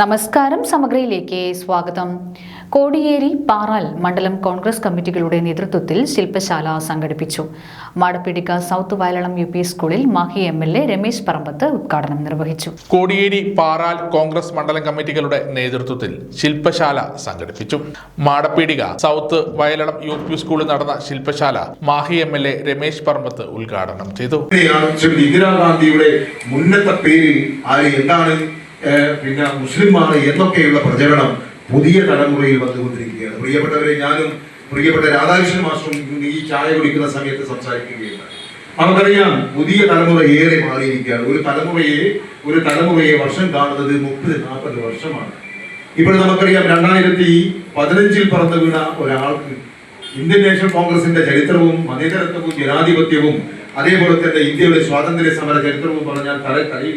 നമസ്കാരം സമഗ്രയിലേക്ക് സ്വാഗതം. കോടിയേരി പാറാൽ മണ്ഡലം കോൺഗ്രസ് കമ്മിറ്റികളുടെ നേതൃത്വത്തിൽ ശില്പശാല സംഘടിപ്പിച്ചു. Madappeedika south Vayalalam U P സ്കൂളിൽ Mahe M L A Ramesh Parambath ഉദ്ഘാടനം നിർവഹിച്ചു. കോടിയേരി പാറാൽ കോൺഗ്രസ് മണ്ഡലം കമ്മിറ്റികളുടെ നേതൃത്വത്തിൽ ശില്പശാല സംഘടിപ്പിച്ചു. Madappeedika south Vayalalam U P സ്കൂളിൽ നടന്ന ശില്പശാല Mahe M L A Ramesh Parambath ഉദ്ഘാടനം ചെയ്തു. ഇന്ദിരാഗാന്ധിയുടെ മുന്നത്തെ പേരിൽ എന്താണ് പിന്നെ മുസ്ലിമാണ് എന്നൊക്കെയുള്ള പ്രചരണം പുതിയ തലമുറയിൽ വന്നുകൊണ്ടിരിക്കുകയാണ്. പ്രിയപ്പെട്ടവരെ ഞാനും പ്രിയപ്പെട്ട രാധാകൃഷ്ണൻ മാസ്റ്ററും ഈ ചായ കുടിക്കുന്ന സമയത്ത് സംസാരിക്കുകയാണ്. നമുക്കറിയാം പുതിയ തലമുറ ഏറെ മാറിയിരിക്കുകയാണ്. ഒരു തലമുറയെ ഒരു തലമുറയെ വർഷം കാണുന്നത് മുപ്പത് നാൽപ്പത് വർഷമാണ്. ഇപ്പോൾ നമുക്കറിയാം രണ്ടായിരത്തി പതിനഞ്ചിൽ പറന്നു വീണ ഒരാൾക്ക് ഇന്ത്യൻ നാഷണൽ കോൺഗ്രസിന്റെ ചരിത്രവും മതേതരത്വവും ജനാധിപത്യവും അതേപോലെ തന്നെ ഇന്ത്യയുടെ സ്വാതന്ത്ര്യ സമര ചരിത്രവും പറഞ്ഞാൽ തല തലയിൽ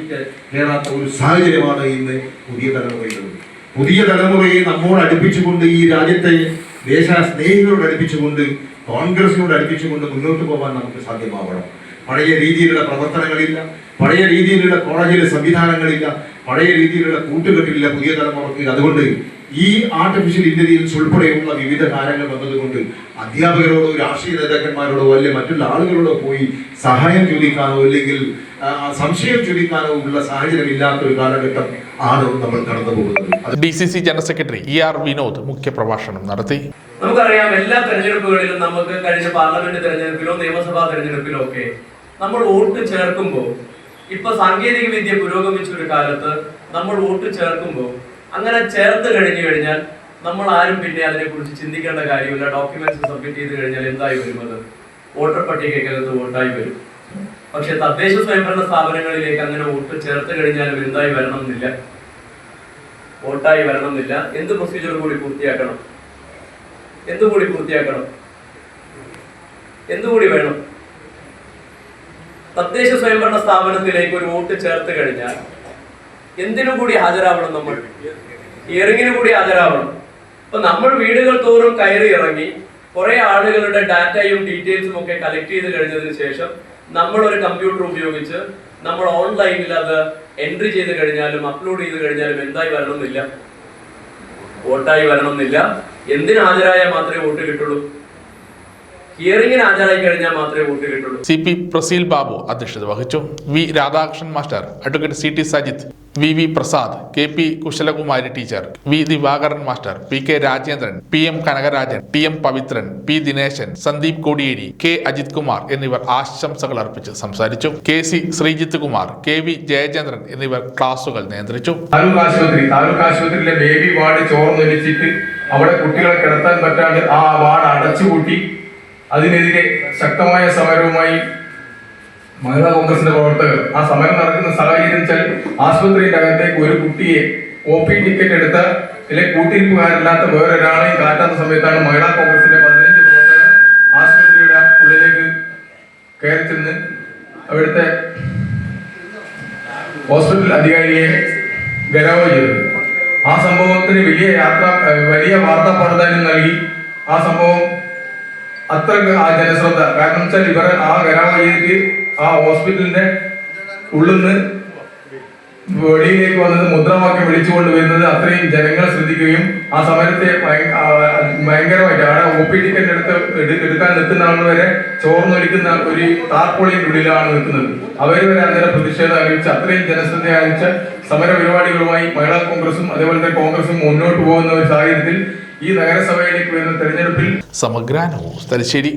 കയറാത്ത ഒരു സാഹചര്യമാണ് ഇന്ന് പുതിയ തലമുറയിലുള്ളത് പുതിയ തലമുറയെ നമ്മോട് അടുപ്പിച്ചുകൊണ്ട് ഈ രാജ്യത്തെ ദേശ സ്നേഹികളോട് അടുപ്പിച്ചുകൊണ്ട് കോൺഗ്രസിനോട് അടുപ്പിച്ചുകൊണ്ട് മുന്നോട്ട് പോകാൻ നമുക്ക് സാധ്യമാവണം. പഴയ രീതിയിലുള്ള പ്രവർത്തനങ്ങളില്ല പഴയ രീതിയിലുള്ള കോളേജിലെ സംവിധാനങ്ങളില്ല പഴയ രീതിയിലുള്ള കൂട്ടുകെട്ടില്ല പുതിയ തലമുറയ്ക്ക് അതുകൊണ്ട് ഈ ആർട്ടിഫിഷ്യൽ ഇന്റലിജൻസ് ഉൾപ്പെടെയുള്ള വിവിധ കാര്യങ്ങൾ വന്നതുകൊണ്ട് അധ്യാപകരോടോ രാഷ്ട്രീയ നേതാക്കന്മാരോടോ അല്ലെ മറ്റുള്ള ആളുകളോടോ പോയി സഹായം ചോദിക്കാനോ അല്ലെങ്കിൽ സംശയം ചോദിക്കാനോ ഉള്ള സാഹചര്യം ഇല്ലാത്ത ഒരു കാലഘട്ടം ആണ് നമ്മൾ കടന്നു പോകുന്നത്. D C C general secretary E R Vinod മുഖ്യപ്രഭാഷണം നടത്തി. നമുക്കറിയാം എല്ലാ തെരഞ്ഞെടുപ്പുകളിലും നമുക്ക് കഴിഞ്ഞ പാർലമെന്റ് തെരഞ്ഞെടുപ്പിലോ നിയമസഭാ തെരഞ്ഞെടുപ്പിലോ ഒക്കെ നമ്മൾ വോട്ട് ചേർക്കുമ്പോൾ ഇപ്പൊ സാങ്കേതിക വിദ്യ പുരോഗമിച്ച ഒരു കാലത്ത് നമ്മൾ വോട്ട് ചേർക്കുമ്പോൾ അങ്ങനെ ചേർത്ത് കഴിഞ്ഞു കഴിഞ്ഞാൽ നമ്മൾ ആരും പിന്നെ അതിനെക്കുറിച്ച് ചിന്തിക്കേണ്ട കാര്യമില്ല. ഡോക്യുമെന്റ്സ് സബ്മിറ്റ് ചെയ്ത് കഴിഞ്ഞാൽ എന്തായി വരും അത്? വോട്ടർ പട്ടികയ്ക്കകത്ത് വോട്ടായി വരും. പക്ഷെ തദ്ദേശ സ്വയംഭരണ സ്ഥാപനങ്ങളിലേക്ക് അങ്ങനെ വോട്ട് ചേർത്ത് കഴിഞ്ഞാൽ എന്തായി വരണം എന്നില്ല വോട്ടായി വരണം എന്നില്ല എന്ത് പ്രൊസീജിയർ കൂടി പൂർത്തിയാക്കണം? എന്തുകൂടി പൂർത്തിയാക്കണം? എന്തുകൂടി വേണം? തദ്ദേശ സ്വയംഭരണ സ്ഥാപനത്തിലേക്ക് ഒരു വോട്ട് ചേർത്ത് കഴിഞ്ഞാൽ എന്തിനു കൂടി ഹാജരാവണം നമ്മൾ. ഇയറിങ്ങിന് കൂടി ഹാജരാവണം. അപ്പൊ നമ്മൾ വീടുകൾ തോറും കയറി ഇറങ്ങി കുറെ ആളുകളുടെ ഡാറ്റയും ഡീറ്റെയിൽസും ഒക്കെ കളക്ട് ചെയ്ത് കഴിഞ്ഞതിന് ശേഷം നമ്മൾ ഒരു കമ്പ്യൂട്ടർ ഉപയോഗിച്ച് നമ്മൾ ഓൺലൈനിൽ അത് എൻട്രി ചെയ്ത് കഴിഞ്ഞാലും അപ്ലോഡ് ചെയ്ത് കഴിഞ്ഞാലും എന്തായി വരണമെന്നില്ല? വോട്ടായി വരണമെന്നില്ല. എന്തിന് ഹാജരായാൽ മാത്രമേ വോട്ട് കിട്ടുള്ളൂ? ഹിയറിംഗിന് ഹാജരായി കഴിഞ്ഞാൽ മാത്രമേ വോട്ട് കിട്ടുള്ളൂ. സി പി പ്രസീൽ ബാബു അധ്യക്ഷത വഹിച്ചു. V Radhakrishnan master advocate C T Sajith V V Prasad K P Kushalakumari teacher V Divakaran master P K Rajendran P M Kanakarajan T M Pavithran P Dineshan Sandeep Kodiyeri K Ajith Kumar എന്നിവർ ആശംസകൾ അർപ്പിച്ച് സംസാരിച്ചു. K C Sreejith Kumar K V Jayachandran എന്നിവർ ക്ലാസുകൾ നിയന്ത്രിച്ചു. താലൂക്ക് ആശുപത്രി താലൂക്ക് ആശുപത്രിയിലെ baby ward ചോർന്നൊലിച്ചിട്ട് അവിടെ കുട്ടികളെ കിടത്താൻ പറ്റാണ്ട് ആ വാർഡ് അടച്ചുപൂട്ടി. അതിനെതിരെ ശക്തമായ സമരവുമായി മഹിളാ കോൺഗ്രസിന്റെ പ്രവർത്തകർ ആ സമരം നടക്കുന്ന സാഹചര്യം വെച്ചാൽ ആശുപത്രിയുടെ അകത്തേക്ക് ഒരു കുട്ടിയെ ഒ ടിക്കറ്റ് എടുത്ത അല്ലെങ്കിൽ കൂട്ടിരിപ്പുകാരില്ലാത്ത വേറൊരാളെയും കാറ്റാത്ത സമയത്താണ് മഹിളാ കോൺഗ്രസിന്റെ പതിനഞ്ച് പ്രവർത്തകർ ആശുപത്രിയുടെ ഉള്ളിലേക്ക് കയറി ചെന്ന് അവിടുത്തെ ഹോസ്പിറ്റൽ അധികാരിയെ ഗരാവ് ചെയ്തു ആ സംഭവത്തിന് വലിയ യാത്ര വലിയ വാർത്താ പ്രാധാന്യം നൽകി. ആ സംഭവം അത്ര ആ ജനശ്രദ്ധ. കാരണം വെച്ചാൽ ഇവർ ആ ചെയ്തിട്ട് ആ ഹോസ്പിറ്റലിന്റെ ഉള്ളിൽ നിന്ന് വെളിയിലേക്ക് വന്നത് മുദ്രാവാക്യം വിളിച്ചുകൊണ്ട് വരുന്നത് അത്രയും ജനങ്ങൾ ശ്രദ്ധിക്കുകയും ആ സമരത്തെ ഭയങ്കരമായിട്ട് അവിടെ ഒ പി ടിക്കറ്റ് എടുത്ത് എടു- എടുക്കാൻ നിൽക്കുന്ന ആൾ വരെ ചോർന്നൊലിക്കുന്ന ഒരു താർപ്പൊളിയുടെ ഉള്ളിലാണ് നിൽക്കുന്നത്. അവർ വരെ അന്നേരം പ്രതിഷേധം അറിയിച്ച് അത്രയും ജനശ്രദ്ധ അറിയിച്ച സമര പരിപാടികളുമായി മഹിളാ കോൺഗ്രസും അതേപോലെ തന്നെ കോൺഗ്രസും മുന്നോട്ട് പോകുന്ന ഒരു സാഹചര്യത്തിൽ ഈ നഗരസഭയിലേക്ക് വരുന്ന തെരഞ്ഞെടുപ്പിൽ സമഗ്ര തലശ്ശേരി.